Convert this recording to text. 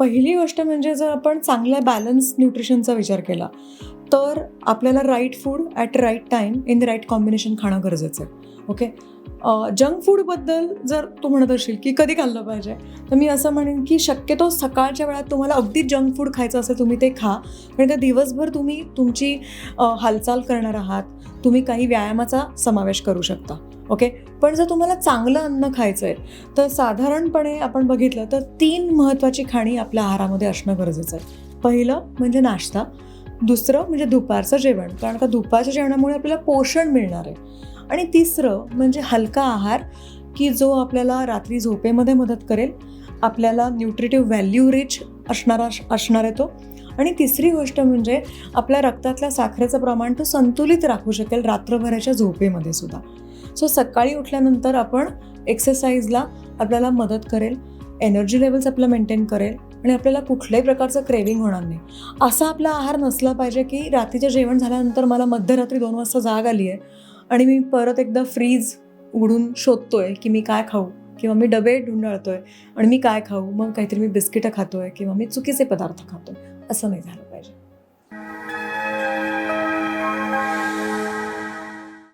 पहिली गोष्ट म्हणजे जर आपण चांगल्या बॅलन्स न्यूट्रिशनचा विचार केला तर आपल्याला right food at right time in the right combination खाणं गरजेचं आहे. ओके जंक फूडबद्दल जर तू म्हणत असशील की कधी खाल्लं पाहिजे तर मी असं म्हणेन की शक्यतो सकाळच्या वेळात तुम्हाला अगदी जंक फूड खायचं असेल तुम्ही ते खा. कारण का दिवसभर तुम्ही तुमची हालचाल करणार आहात तुम्ही काही व्यायामाचा समावेश करू शकता. ओके? पण जर तुम्हाला चांगलं अन्न खायचं आहे तर साधारणपणे आपण बघितलं तर तीन महत्त्वाची खाणी आपल्या आहारामध्ये असणं गरजेचं आहे. पहिलं म्हणजे नाश्ता दुसरं म्हणजे दुपारचं जेवण कारण का दुपारच्या जेवणामुळे आपल्याला पोषण मिळणार आहे. आणि तिसरं म्हणजे हलका आहार की जो आपल्याला रात्री झोपेमध्ये मदत करेल आपल्याला न्यूट्रिटिव्ह व्हॅल्यू रिच असणारा असणार आहे तो. आणि तिसरी गोष्ट म्हणजे आपल्या रक्तातल्या साखरेचं प्रमाण तो संतुलित राखू शकेल रात्रभराच्या झोपेमध्ये सुद्धा. सो सकाळी उठल्यानंतर आपण एक्सरसाइजला आपल्याला मदत करेल एनर्जी लेवल्स आपलं मेंटेन करेल आणि आपल्याला कुठल्याही प्रकारचं क्रेविंग होणार नाही. असा आपला आहार नसला पाहिजे की रात्रीचं जेवण झाल्यानंतर मला मध्यरात्री दोन वाजता जाग आली आहे आणि मी परत एकदा फ्रीज उघडून शोधतोय की मी काय खाऊ किंवा मी डबे ढुंडाळतोय आणि मी काय खाऊ मग काहीतरी मी बिस्किटं खातोय किंवा मी चुकीचे पदार्थ खातोय असं नाही झालं.